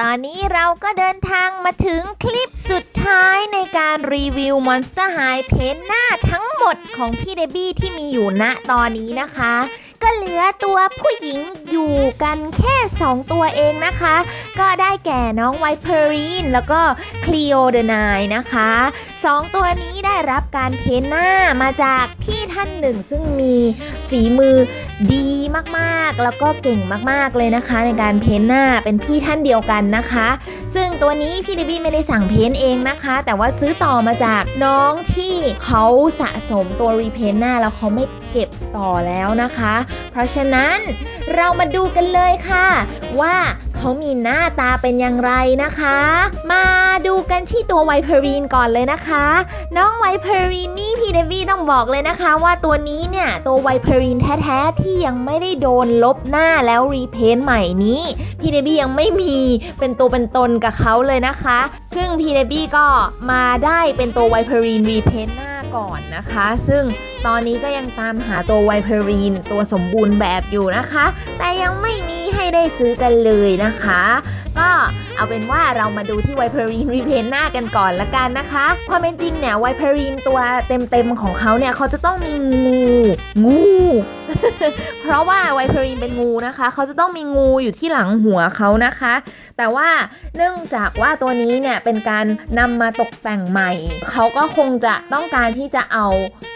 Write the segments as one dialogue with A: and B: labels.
A: ตอนนี้เราก็เดินทางมาถึงคลิปสุดท้ายในการรีวิว Monster High เพนหน้าทั้งหมดของพี่เดบี้ที่มีอยู่ณตอนนี้นะคะ ก็เหลือตัวผู้หญิงอยู่กันแค่ 2 ตัวเองนะคะ ก็ได้แก่น้องไวเพอรีนแล้วก็คลีโอเดนายนะคะสองตัวนี้ได้รับการเพ้นหน้ามาจากพี่ท่านหนึ่งซึ่งมีฝีมือดีมากๆ แล้วก็เก่งมากๆเลยนะคะ ในการเพ้นหน้าเป็นพี่ท่านเดียวกันนะคะ ซึ่งตัวนี้พี่เดบี้ไม่ได้สั่งเพ้นเองนะคะ แต่ว่าซื้อต่อมาจากน้องที่เขาสะสมตัวรีเพนหน้าแล้วเขาไม่ เก็บต่อแล้วนะคะ เพราะฉะนั้นเรามาดูกันเลยค่ะ ว่าเขามีหน้าตาเป็นอย่างไรนะคะ มาดูกันที่ตัวไวเพอรีนก่อนเลยนะคะ น้องไวเพอรีนนี่พี่เดวี่ต้องบอกเลยนะคะ ว่าตัวนี้เนี่ยตัวไวเพอรีนแท้ๆที่ยังไม่ได้โดนลบหน้าแล้วรีเพนใหม่นี้พี่เดบี้ยังไม่มีเป็นตัวเป็นตนกับเขาเลยนะคะ ซึ่งพี่เดบี้ก็มาได้เป็นตัวไวเพอรีนรีเพนหน้าก่อนนะคะ ซึ่งตอนนี้ก็ยังตามหาตัวไวเพอรีนตัวสมบูรณ์แบบอยู่นะคะ แต่ยังไม่มีให้ได้ซื้อกันเลยนะคะ ก็เอาเป็นว่าเรามาดูที่ไวเพอรีนรีเพนหน้ากันก่อนละกันนะคะความเป็นจริงเนี่ยไวเพอรีนตัวเต็มๆของเขาเนี่ยเขาจะต้องมีงูงูเพราะว่าไวเพอรีนเป็นงูนะคะ เขาจะต้องมีงูอยู่ที่หลังหัวเขานะคะ แต่ว่าเนื่องจากว่าตัวนี้เนี่ยเป็นการนำมาตกแต่งใหม่ เขาก็คงจะต้องการที่จะเอา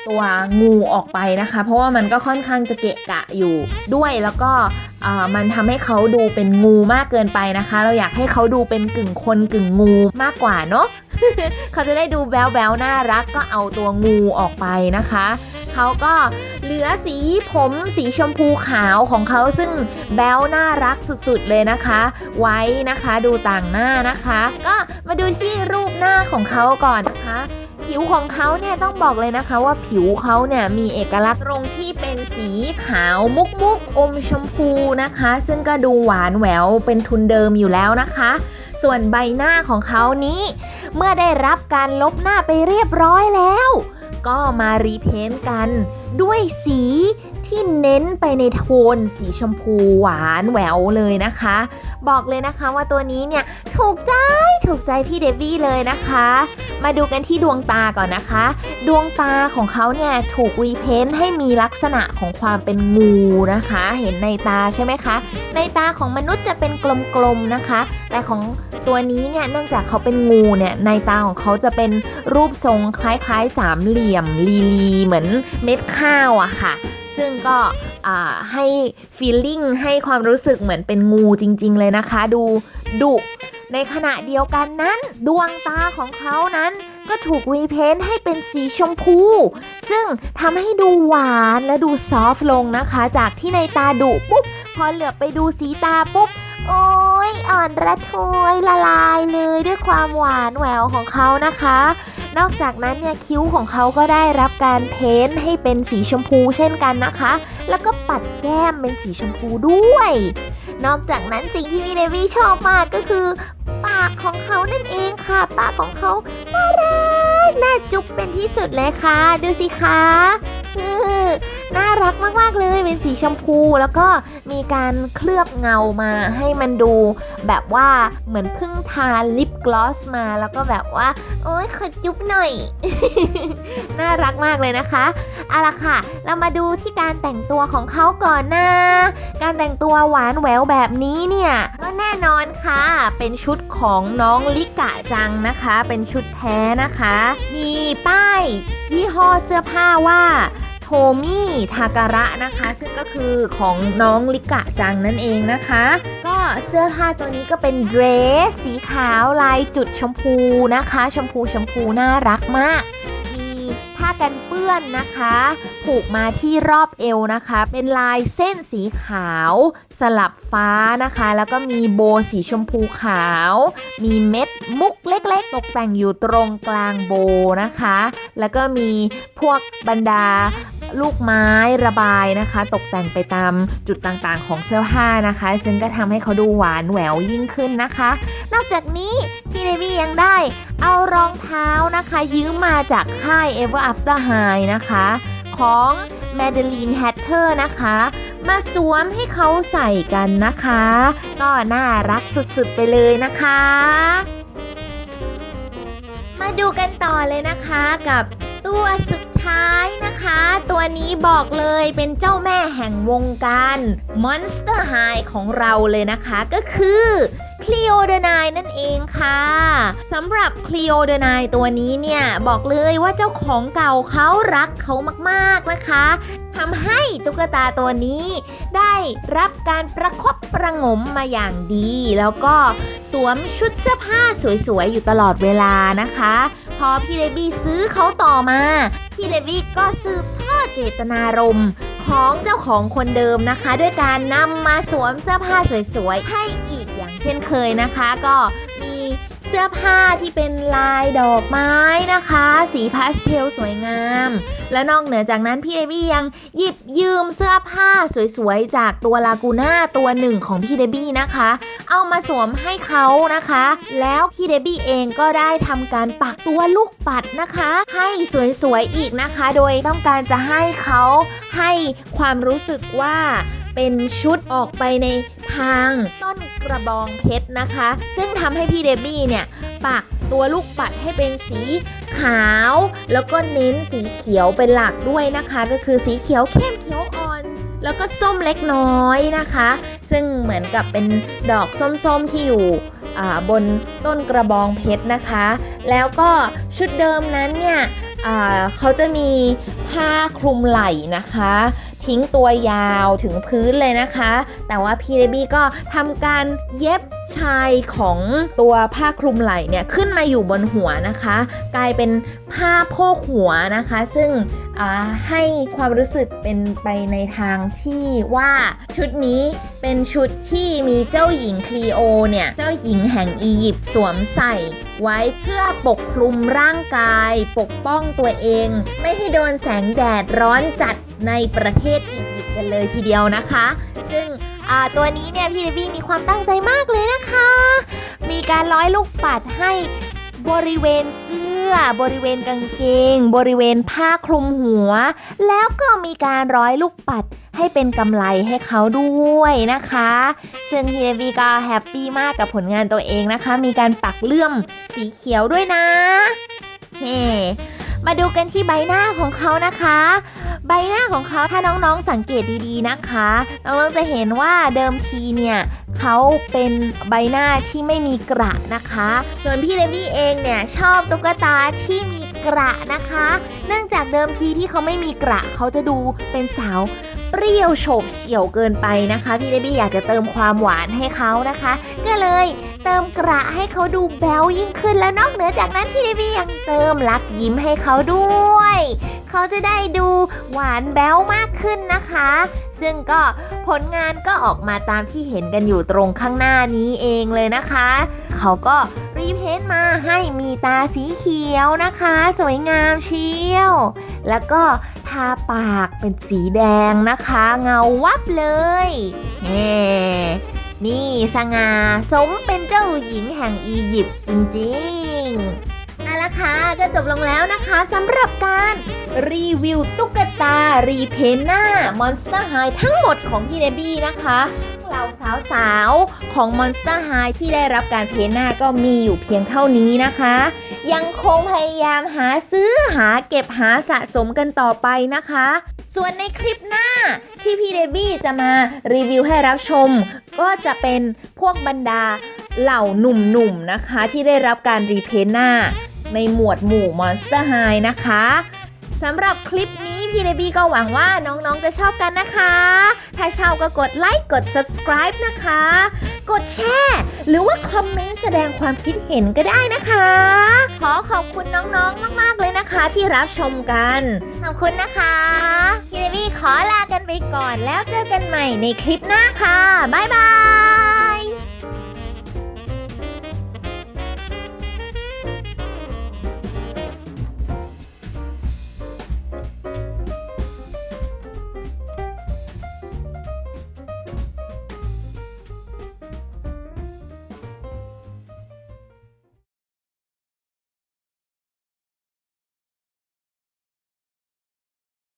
A: ตัวงูออกไปนะคะ เพราะว่ามันก็ค่อนข้างจะเกะกะอยู่ด้วยแล้วก็มันทำให้เขาดูเป็นงูมากเกินไปนะคะ เราอยากให้เขาดูเป็นกึ่งคนกึ่งงูมากกว่าเนาะเขาจะได้ดูแบ๊วๆน่ารักก็เอาตัวงูออกไปนะคะเขาก็เหลือสีผมสีชมพูขาวของเขาซึ่งแบ๊วน่ารักสุดๆเลยนะคะ ไว้นะคะดูต่างหน้านะคะ ก็มาดูที่รูปหน้าของเขาก่อนนะคะ ผิวของเขาเนี่ยต้องบอกเลยนะคะว่าผิวเขาเนี่ยมีเอกลักษณ์ตรงที่เป็นสีขาวมุกมุกอมชมพูนะคะ ซึ่งก็ดูหวานแหววเป็นทุนเดิมอยู่แล้วนะคะ ส่วนใบหน้าของเขานี้ เมื่อได้รับการลบหน้าไปเรียบร้อยแล้ว ก็มารีเพนต์กันด้วยสี ที่เน้นไปในโทนสีชมพูหวานแหววเลยนะคะ บอกเลยนะคะว่าตัวนี้เนี่ยถูกใจถูกใจพี่เดวี่เลยนะคะ มาดูกันที่ดวงตาก่อนนะคะ ดวงตาของเขาเนี่ยถูกรีเพนต์ให้มีลักษณะของความเป็นงูนะคะ เห็นในตาใช่ไหมคะ ในตาของมนุษย์จะเป็นกลมๆนะคะ แต่ของตัวนี้เนี่ยเนื่องจากเขาเป็นงูเนี่ยในตาของเขาจะเป็นรูปทรงคล้ายๆสามเหลี่ยมลีลีเหมือนเม็ดข้าวอะค่ะ ซึ่งก็ให้ฟีลลิ่งให้ความรู้สึกเหมือนเป็นงูจริง ๆ เลยนะคะ ดูดุในขณะเดียวกันนั้น ดวงตาของเขานั้นก็ถูกรีเพนต์ให้เป็นสีชมพู ซึ่งทำให้ดูหวานและดูซอฟต์ลงนะคะ จากที่ในตาดุปุ๊บ พอเหลือบไปดูสีตาปุ๊บ โอ้ยอ่อนระทวยละลายเลยด้วยความหวานแหววของเขานะคะ นอกจากนั้นเนี่ยคิ้วของเขาก็ได้รับการเพ้นท์ให้เป็นสีชมพูเช่นกันนะคะ แล้วก็ปัดแก้มเป็นสีชมพูด้วย นอกจากนั้นสิ่งที่วีเดวี่ชอบมากก็คือ ปากของเขานั่นเองค่ะ ปากของเขาน่ารักน่าจุ๊บเป็นที่สุดเลยค่ะ ดูสิคะน่ารักมากๆเลยเป็นสีชมพูแล้วก็มีการเคลือบ เงามาให้มันดูแบบว่าเหมือนเพิ่งทาลิปกลอสมาแล้วก็แบบว่า โอ๊ยขอจุ๊บหน่อย น่ารักมากเลยนะคะเอาละค่ะ เรามาดูที่การแต่งตัวของเขาก่อนนะการแต่งตัวหวานแหววแบบนี้เนี่ยก็แน่นอนค่ะ เป็นชุดของน้องลิกะจังนะคะ เป็นชุดแท้นะคะ มีป้ายยี่ห้อเสื้อผ้าว่า มี่ทาการะนะคะ ซึ่งก็คือของน้องลิกะจังนั่นเองนะคะ ก็เสื้อผ้าตัวนี้ก็เป็นเดรสสีขาวลายจุดชมพูนะคะ ชมพูชมพูน่ารักมาก มีผ้ากันเปื้อนนะคะ ผูกมาที่รอบเอวนะคะ เป็นลายเส้นสีขาว สลับฟ้านะคะ แล้วก็มีโบสีชมพูขาว มีเม็ดมุกเล็กๆ ตกแต่งอยู่ตรงกลางโบนะคะ แล้วก็มีพวกบรรดา ลูกไม้ระบายนะคะ ตกแต่งไปตามจุดต่างๆ ของเสื้อผ้านะคะ ซึ่งก็ทำให้เขาดูหวานแหววยิ่งขึ้นนะคะ นอกจากนี้พี่เดวี่ยังได้ เอารองเท้านะคะ ยืมมาจากค่าย Ever After High นะคะ ของ Madeline Hatter นะคะมาสวมให้เขาใส่กันนะคะ ก็น่ารักสุดๆไปเลยนะคะ มาดูกันต่อเลยนะคะกับตัวสุด นี้บอกเลยเป็นเจ้าแม่แห่งวงการ Monster High ของเราเลยนะคะก็คือคลีโอเดนายนั่นเองค่ะสำหรับคลีโอเดนายตัวนี้เนี่ยบอกเลยว่าเจ้าของเก่าเขารักเขามากๆนะคะทำให้ตุ๊กตาตัวนี้ได้รับการประคบประงมมาอย่างดี แล้วก็สวมชุดเสื้อผ้าสวยๆ อยู่ตลอดเวลานะคะ พอพี่เดบี้ซื้อเขาต่อมา พี่เดบี้ก็สืบทอ เจตนารมณ์ของเจ้าของคนเดิมนะคะ ด้วยการนำมาสวมเสื้อผ้าสวยๆ ให้อีกอย่างเช่นเคยนะคะ ก็มี สื้อผ้าที่เป็นลายดอกไม้นะคะ สีพาสเทลสวยงาม และนอกเหนือจากนั้นพี่เดบี้ยังหยิบยืมเสื้อผ้าสวยๆ จากตัวลากูน่าตัวหนึ่งของพี่เดบี้นะคะ เอามาสวมให้เขานะคะ แล้วพี่เดบี้เองก็ได้ทำการปักตัวลูกปัดนะคะ ให้สวยๆอีกนะคะ โดยต้องการจะให้เขาให้ความรู้สึกว่า เป็นชุดออกไปในทางต้นกระบองเพชรนะคะ ซึ่งทำให้พี่เดบี้เนี่ยปักตัวลูกปัดให้เป็นสีขาว แล้วก็เน้นสีเขียวเป็นหลักด้วยนะคะ ก็คือสีเขียวเข้มเขียวอ่อน แล้วก็ส้มเล็กน้อยนะคะ ซึ่งเหมือนกับเป็นดอกส้มๆที่อยู่บนต้นกระบองเพชรนะคะ แล้วก็ชุดเดิมนั้นเนี่ยเขาจะมีผ้าคลุมไหล่นะคะ ทิ้งตัวยาวถึงพื้นเลยนะคะ แต่ว่าพี่เดบี้ก็ทำการเย็บชายของตัวผ้าคลุมไหล่เนี่ยขึ้นมาอยู่บนหัวนะคะ กลายเป็นผ้าโพกหัวนะคะ ซึ่งให้ความรู้สึกเป็นไปในทางที่ว่าชุดนี้เป็นชุดที่มีเจ้าหญิงคลีโอเนี่ย เจ้าหญิงแห่งอียิปต์สวมใส่ไว้เพื่อปกคลุมร่างกาย ปกป้องตัวเอง ไม่ให้โดนแสงแดดร้อนจัด ในประเทศอียิปต์กันเลยทีเดียวนะคะ ซึ่งตัวนี้เนี่ยพี่เดบี้มีความตั้งใจมากเลยนะคะ มีการร้อยลูกปัดให้บริเวณเสื้อบริเวณกางเกง บริเวณผ้าคลุมหัว แล้วก็มีการร้อยลูกปัดให้เป็นกำไรให้เขาด้วยนะคะ ซึ่งพี่เดวีก็แฮปปี้มากกับผลงานตัวเองนะคะ มีการปักเลื่อมสีเขียวด้วยนะ เฮ้ มาดูกันที่ใบหน้าของเขานะคะ ใบหน้าของเขาถ้าน้องๆสังเกตดีๆนะคะ น้องๆจะเห็นว่าเดิมทีเนี่ยเขาเป็นใบหน้าที่ไม่มีกระนะคะ ส่วนพี่เลมี่เองเนี่ยชอบตุ๊กตาที่มีกระนะคะ เนื่องจากเดิมทีที่เขาไม่มีกระเขาจะดูเป็นสาว เปรี้ยวโฉบเฉี่ยวเกินไปนะคะ พี่เลมี่อยากจะเติมความหวานให้เขานะคะ ก็เลยเติมกระให้เขาดูแบ๊วยิ่งขึ้นแล้วนอกเหนือจากนั้นพี่เลมี่ยังเติมรักยิ้มให้เขาด้วย เขาจะได้ดูหวานแบ๊วมากขึ้นนะคะ ซึ่งก็ผลงานก็ออกมาตามที่เห็นกันอยู่ตรงข้างหน้านี้เองเลยนะคะ เขาก็รีเพนต์มาให้มีตาสีเขียวนะคะ สวยงามเชียว แล้วก็ ทาปากเป็นสีแดงนะคะ เงาวับเลยแหมนี่สง่าสมเป็นเจ้าหญิงแห่งอียิปต์จริงๆเอาละค่ะก็จบลงแล้วนะคะสำหรับการรีวิวตุ๊กตา รีเพนนามอนสเตอร์ไฮทั้งหมดของพี่เดบี้นะคะเราสาวๆ ของ Monster High ที่ได้รับการเพนหน้าก็มีอยู่เพียงเท่านี้นะคะ ยังคงพยายามหาซื้อหาเก็บหาสะสมกันต่อไปนะคะ ส่วนในคลิปหน้าที่พี่เดบี้จะมารีวิวให้รับชม ก็จะเป็นพวกบรรดาเหล่าหนุ่มๆนะคะ ที่ได้รับการรีเพนหน้า ในหมวดหมู่ Monster High นะคะ สำหรับคลิปนี้พี่เดบี้ก็หวังว่าน้องๆจะชอบกันนะคะ ถ้าชอบก็กดไลค์กด subscribe นะคะ กดแชร์หรือว่าคอมเมนต์แสดงความคิดเห็นก็ได้นะคะ ขอขอบคุณน้องๆมากๆเลยนะคะ ที่รับชมกัน ขอบคุณนะคะพี่เดบี้ขอลากันไปก่อนแล้วเจอกันใหม่ในคลิปหน้าค่ะบ๊ายบาย